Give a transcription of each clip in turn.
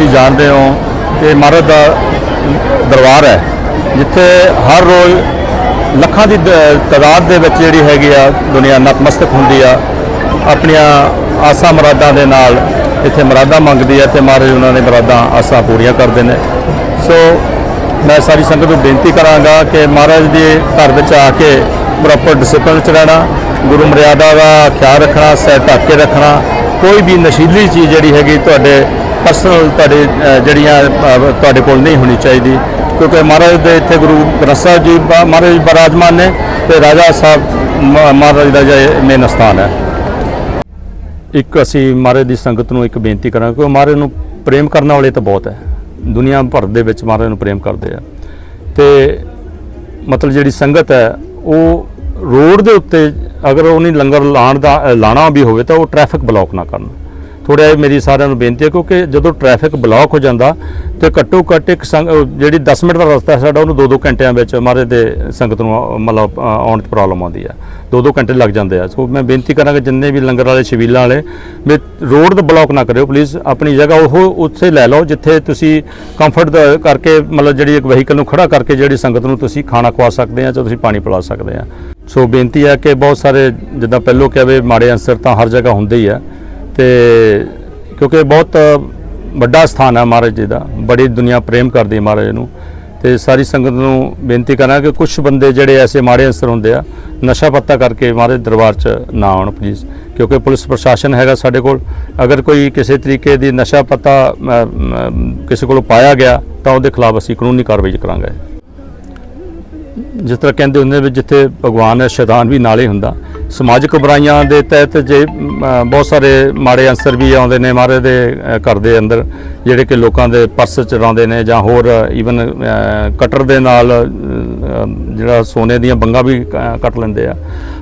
ਤੁਸੀਂ ਜਾਣਦੇ ਹੋ ਕਿ ਮਹਾਰਾਜ ਦਾ ਦਰਬਾਰ ਹੈ, ਜਿੱਥੇ ਹਰ ਰੋਜ਼ ਲੱਖਾਂ ਦੀ ਤਾਦਾਦ ਦੇ ਵਿੱਚ ਜਿਹੜੀ ਹੈਗੀ ਆ, ਦੁਨੀਆ ਨਤਮਸਤਕ ਹੁੰਦੀ ਆ। ਆਪਣੀਆਂ ਆਸਾਂ ਮੁਰਾਦਾਂ ਦੇ ਨਾਲ ਇੱਥੇ ਮੁਰਾਦਾਂ ਮੰਗਦੀ ਆ ਤੇ ਮਹਾਰਾਜ ਉਹਨਾਂ ਨੇ ਮੁਰਾਦਾਂ ਆਸਾਂ ਪੂਰੀਆਂ ਕਰਦੇ ਨੇ। ਸੋ ਮੈਂ ਸਾਰੀ ਸੰਗਤ ਨੂੰ ਬੇਨਤੀ ਕਰਾਂਗਾ ਕਿ ਮਹਾਰਾਜ ਦੇ ਘਰ ਵਿੱਚ ਆ ਕੇ ਪ੍ਰੋਪਰ ਡਿਸਪਲਿਨ ਚ ਰਹਿਣਾ, ਗੁਰੂ ਮਰਿਆਦਾ ਦਾ ਖਿਆਲ ਰੱਖਣਾ, ਸਹਿ ਢੱਕ ਕੇ ਰੱਖਣਾ। ਕੋਈ ਵੀ ਨਸ਼ੀਲੀ ਚੀਜ਼ ਜਿਹੜੀ ਹੈਗੀ ਤੁਹਾਡੇ ਪਰਸਨਲ ਤੁਹਾਡੇ ਜਿਹੜੀਆਂ ਤੁਹਾਡੇ ਕੋਲ ਨਹੀਂ ਹੋਣੀ ਚਾਹੀਦੀ। ਕਿਉਂਕਿ ਮਹਾਰਾਜ ਦੇ ਇੱਥੇ ਗੁਰੂ ਗ੍ਰੰਥ ਸਾਹਿਬ ਜੀ ਮਹਾਰਾਜ ਬਰਾਜਮਾਨ ਨੇ ਤੇ ਰਾਜਾ ਸਾਹਿਬ ਮ- ਮਹਾਰਾਜ ਦਾ ਜੇ ਮੇਨ ਸਥਾਨ ਹੈ। ਇੱਕ ਅਸੀਂ ਮਹਾਰਾਜ ਦੀ ਸੰਗਤ ਨੂੰ ਇੱਕ ਬੇਨਤੀ ਕਰਾਂਗੇ ਕਿ ਮਹਾਰਾਜ ਨੂੰ ਪ੍ਰੇਮ ਕਰਨ ਵਾਲੇ ਤਾਂ ਬਹੁਤ ਹੈ। ਦੁਨੀਆ ਭਰ ਦੇ ਵਿੱਚ ਮਹਾਰਾਜ ਨੂੰ ਪ੍ਰੇਮ ਕਰਦੇ ਆ। ਤੇ ਮਤਲਬ ਜਿਹੜੀ ਸੰਗਤ ਹੈ ਉਹ ਰੋਡ ਦੇ ਉੱਤੇ ਅਗਰ ਉਹਨੇ ਲੰਗਰ ਲਾਣ ਦਾ ਅ, ਲਾਣਾ ਵੀ ਹੋਵੇ ਤਾਂ ਉਹ ਟ੍ਰੈਫਿਕ ਬਲੌਕ ਨਾ ਕਰਨ। ਥੋੜਾ ਜਿਹਾ ਮੇਰੀ ਸਾਰਿਆਂ ਨੂੰ ਬੇਨਤੀ ਹੈ ਕਿਉਂਕਿ ਜਦੋਂ ਟ੍ਰੈਫਿਕ ਬਲੌਕ ਹੋ ਜਾਂਦਾ ਤੇ ਘੱਟੋ ਘੱਟ ਇੱਕ ਸੰਗ- ਜਿਹੜੀ 10 ਮਿੰਟ ਦਾ ਰਸਤਾ ਸਾਡਾ, ਉਹਨੂੰ 2-2 ਘੰਟਿਆਂ ਵਿੱਚ ਮਹਾਰਾਜ ਦੇ ਸੰਗਤ ਨੂੰ ਮਤਲਬ ਆਉਣ 'ਚ ਪ੍ਰੋਬਲਮ ਆਉਂਦੀ ਹੈ। 2-2 ਘੰਟੇ ਲੱਗ ਜਾਂਦੇ ਆ। ਸੋ ਮੈਂ ਬੇਨਤੀ ਕਰਾਂਗਾ ਜਿੰਨੇ ਵੀ ਲੰਗਰ ਵਾਲੇ, ਛਬੀਲਾਂ ਵਾਲੇ, ਵੀ ਰੋਡ ਦਾ ਬਲੌਕ ਨਾ ਕਰਿਓ ਪਲੀਜ਼ ਆਪਣੀ ਜਗ੍ਹਾ ਉਹ ਉੱਥੇ ਲੈ ਲਓ, ਜਿੱਥੇ ਤੁਸੀਂ ਕੰਫਰਟ ਕਰਕੇ, ਮਤਲਬ ਜਿਹੜੀ ਇੱਕ ਵਹੀਕਲ ਨੂੰ ਖੜਾ ਕਰਕੇ ਜਿਹੜੀ ਸੰਗਤ ਨੂੰ ਤੁਸੀਂ ਖਾਣਾ ਖਵਾ ਸਕਦੇ ਆ ਜਾਂ ਤੁਸੀਂ ਪਾਣੀ ਪਿਲਾ ਸਕਦੇ ਆ। ਸੋ ਬੇਨਤੀ ਹੈ ਕਿ ਬਹੁਤ ਸਾਰੇ, ਜਿੱਦਾਂ ਪਹਿਲੋਂ ਕਿਹਾ ਵੀ ਮਾੜੇ ਅਨਸਰ ਤਾਂ ਹਰ ਜਗ੍ਹਾ ਹੁੰਦੇ ਹੀ ਆ। ਤੇ ਕਿਉਂਕਿ ਬਹੁਤ ਵੱਡਾ ਸਥਾਨ ਹੈ ਮਹਾਰਾਜ ਜੀ ਦਾ। ਬੜੀ ਦੁਨੀਆ ਪ੍ਰੇਮ ਕਰਦੀ ਹੈ ਮਹਾਰਾਜ ਨੂੰ। ਤੇ ਸਾਰੀ ਸੰਗਤ ਨੂੰ ਬੇਨਤੀ ਕਰਾਂ ਕਿ ਕੁਝ ਬੰਦੇ ਜਿਹੜੇ ਐਸੇ ਮਾੜੇ ਅਸਰ ਹੁੰਦੇ ਆ, ਨਸ਼ਾ ਪੱਤਾ ਕਰਕੇ ਮਹਾਰਾਜ ਦਰਬਾਰ 'ਚ ਨਾ ਆਉਣ ਪਲੀਜ਼ ਕਿਉਂਕਿ ਪੁਲਿਸ ਪ੍ਰਸ਼ਾਸਨ ਹੈਗਾ ਸਾਡੇ ਕੋਲ। ਅਗਰ ਕੋਈ ਕਿਸੇ ਤਰੀਕੇ ਦੀ ਨਸ਼ਾ ਪੱਤਾ ਕਿਸੇ ਕੋਲੋਂ ਪਾਇਆ ਗਿਆ, ਤਾਂ ਉਹਦੇ ਖਿਲਾਫ ਅਸੀਂ ਕਾਨੂੰਨੀ ਕਾਰਵਾਈ ਕਰਾਂਗੇ। ਜਿਸ ਤਰ੍ਹਾਂ ਕਹਿੰਦੇ ਹੁੰਦੇ ਵੀ ਜਿੱਥੇ ਭਗਵਾਨ ਹੈ, ਸ਼ੈਤਾਨ ਵੀ ਨਾਲੇ ਹੁੰਦਾ। ਸਮਾਜਿਕ ਬੁਰਾਈਆਂ ਦੇ ਤਹਿਤ ਜੇ ਬਹੁਤ ਸਾਰੇ ਮਾੜੇ ਅੰਸਰ ਵੀ ਆਉਂਦੇ ਨੇ ਮਾਰੇ ਦੇ ਘਰ ਦੇ ਅੰਦਰ, ਜਿਹੜੇ ਕਿ ਲੋਕਾਂ ਦੇ ਪਰਸ ਚਰਾਉਂਦੇ ਨੇ ਜਾਂ ਹੋਰ ਈਵਨ ਕਟਰ ਦੇ ਨਾਲ ਜਿਹੜਾ ਸੋਨੇ ਦੀਆਂ ਬੰਗਾਂ ਵੀ ਕ- ਕੱਟ ਲੈਂਦੇ ਆ।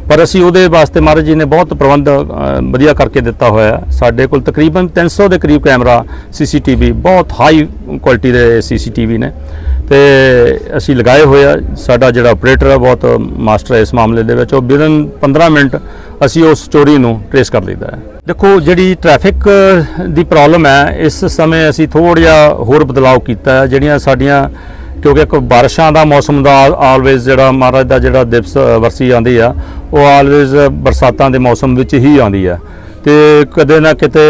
ਪਰ ਅਸੀਂ ਉਹਦੇ ਵਾਸਤੇ ਮਹਾਰਾਜ ਜੀ ਨੇ ਬਹੁਤ ਪ੍ਰਬੰਧ ਵਧੀਆ ਕਰਕੇ ਦਿੱਤਾ ਹੋਇਆ ਸਾਡੇ ਕੋਲ ਤਕਰੀਬਨ 300 ਦੇ ਕਰੀਬ ਕੈਮਰਾ, ਸੀਸੀਟੀਵੀ, ਬਹੁਤ ਹਾਈ ਕੁਆਲਿਟੀ ਦੇ ਸੀਸੀਟੀਵੀ ਨੇ। ਤੇ ਅਸੀਂ ਲਗਾਏ ਹੋਏ ਆ। ਸਾਡਾ ਜਿਹੜਾ ਆਪਰੇਟਰ ਹੈ ਬਹੁਤ ਮਾਸਟਰ ਹੈ ਇਸ ਮਾਮਲੇ ਦੇ ਵਿੱਚ। ਉਹ ਵਿਦਨ 15 ਮਿੰਟ ਅਸੀਂ ਉਸ ਚੋਰੀ ਨੂੰ ਟ੍ਰੇਸ ਕਰ ਲਈਦਾ ਹੈ। ਦੇਖੋ, ਜਿਹੜੀ ਟ੍ਰੈਫਿਕ ਦੀ ਪ੍ਰੋਬਲਮ ਹੈ, ਇਸ ਸਮੇਂ ਅਸੀਂ ਥੋੜ੍ਹਾ ਜਿਹਾ ਹੋਰ ਬਦਲਾਅ ਕੀਤਾ ਹੈ। ਜਿਹੜੀਆਂ ਸਾਡੀਆਂ, ਕਿਉਂਕਿ ਇੱਕ ਬਾਰਿਸ਼ਾਂ ਦਾ ਮੌਸਮ ਦਾ ਆਲਵੇਜ਼ ਜਿਹੜਾ ਮਹਾਰਾਜ ਦਾ ਜਿਹੜਾ ਦਿਵਸ ਵਰਸੀ ਆਉਂਦੀ ਆ, ਉਹ ਆਲਵੇਜ਼ ਬਰਸਾਤਾਂ ਦੇ ਮੌਸਮ ਵਿੱਚ ਹੀ ਆਉਂਦੀ ਆ। ਤੇ ਕਦੇ ਨਾ ਕਿਤੇ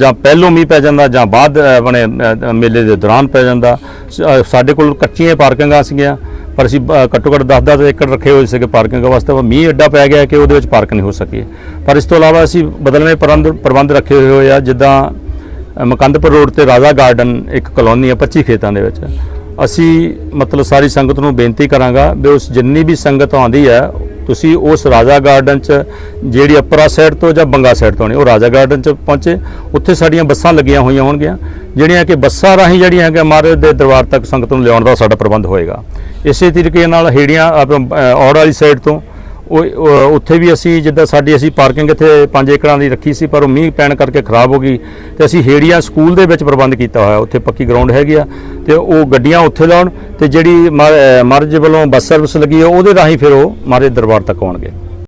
ਜਾਂ ਪਹਿਲੋਂ ਮੀਂਹ ਪੈ ਜਾਂਦਾ ਜਾਂ ਬਾਅਦ ਅ, ਆਪਣੇ ਮੇਲੇ ਦੇ ਦੌਰਾਨ ਪੈ ਜਾਂਦਾ। ਸਾਡੇ ਕੋਲ ਕੱਚੀਆਂ ਪਾਰਕਿੰਗਾਂ ਸੀਗੀਆਂ ਪਰ ਅਸੀਂ ਅ, ਘੱਟੋ ਘੱਟ 10-10 ਏਕੜ ਰੱਖੇ ਹੋਏ ਸੀਗੇ ਪਾਰਕਿੰਗ ਵਾਸਤੇ। ਪਰ ਮੀਂਹ ਐਡਾ ਪੈ ਗਿਆ ਕਿ ਉਹਦੇ ਵਿੱਚ ਪਾਰਕ ਨਹੀਂ ਹੋ ਸਕੀ ਪਰ ਇਸ ਤੋਂ ਇਲਾਵਾ ਅਸੀਂ ਬਦਲਵੇਂ ਪ੍ਰਬੰਧ ਪ੍ਰਬੰਧ ਰੱਖੇ ਹੋਏ ਆ ਜਿੱਦਾਂ ਮਕੰਦਪੁਰ ਰੋਡ ਤੇ ਰਾਜਾ ਗਾਰਡਨ ਇੱਕ ਕਲੋਨੀ ਆ 25 ਖੇਤਾਂ ਦੇ ਵਿੱਚ। ਅਸੀਂ ਮਤਲਬ ਸਾਰੀ ਸੰਗਤ ਨੂੰ ਬੇਨਤੀ ਕਰਾਂਗਾ ਵੀ ਉਸ ਜਿੰਨੀ ਵੀ ਸੰਗਤ ਆਉਂਦੀ ਹੈ ਤੁਸੀਂ ਉਸ ਰਾਜਾ ਗਾਰਡਨ ਚ ਜਿਹੜੀ ਅਪਰਾ ਸਾਈਡ ਤੋਂ ਜਾਂ ਬੰਗਾ ਸਾਈਡ ਤੋਂ ਨਹੀਂ ਉਹ ਰਾਜਾ ਗਾਰਡਨ ਚ ਪਹੁੰਚੇ ਉੱਥੇ ਸਾਡੀਆਂ ਬੱਸਾਂ ਲੱਗੀਆਂ ਹੋਈਆਂ ਹੋਣਗੀਆਂ ਜਿਹੜੀਆਂ ਕਿ ਬੱਸਾਂ ਰਾਹੀਂ ਜਿਹੜੀਆਂ ਕਿ ਮਹਾਰਾਜ ਦੇ ਦਰਬਾਰ ਤੱਕ ਸੰਗਤ ਨੂੰ ਲਿਆਉਣ ਦਾ ਸਾਡਾ ਪ੍ਰਬੰਧ ਹੋਏਗਾ। ਇਸੇ ਤਰੀਕੇ ਨਾਲ ਹੇੜੀਆਂ ਆਪਣਾ, ਔੜ ਵਾਲੀ ਸਾਈਡ ਤੋਂ ਉਹ ਉੱਥੇ ਵੀ ਅਸੀਂ ਜਿੱਦਾਂ ਸਾਡੀ ਅਸੀਂ ਪਾਰਕਿੰਗ ਇੱਥੇ 5 ਏਕੜਾਂ ਦੀ ਰੱਖੀ ਸੀ, ਪਰ ਉਹ ਮੀਂਹ ਪੈਣ ਕਰਕੇ ਖਰਾਬ ਹੋ ਗਈ ਤੇ ਅਸੀਂ ਹੇੜੀਆਂ ਸਕੂਲ ਦੇ ਵਿੱਚ ਪ੍ਰਬੰਧ ਕੀਤਾ ਹੋਇਆ, ਉੱਥੇ ਪੱਕੀ ਗਰਾਊਂਡ ਹੈਗੀ ਆ ਤੇ ਉਹ ਗੱਡੀਆਂ ਉੱਥੇ ਲਾਉਣ ਤੇ ਜਿਹੜੀ ਮਹਾਰਾਜ ਵੱਲੋਂ ਬੱਸ ਸਰਵਿਸ ਲੱਗੀ ਹੈ ਉਹਦੇ ਰਾਹੀਂ ਫਿਰ ਉਹ ਮਾਰੇ ਦਰਬਾਰ ਤੱਕ ਆਉਣਗੇ।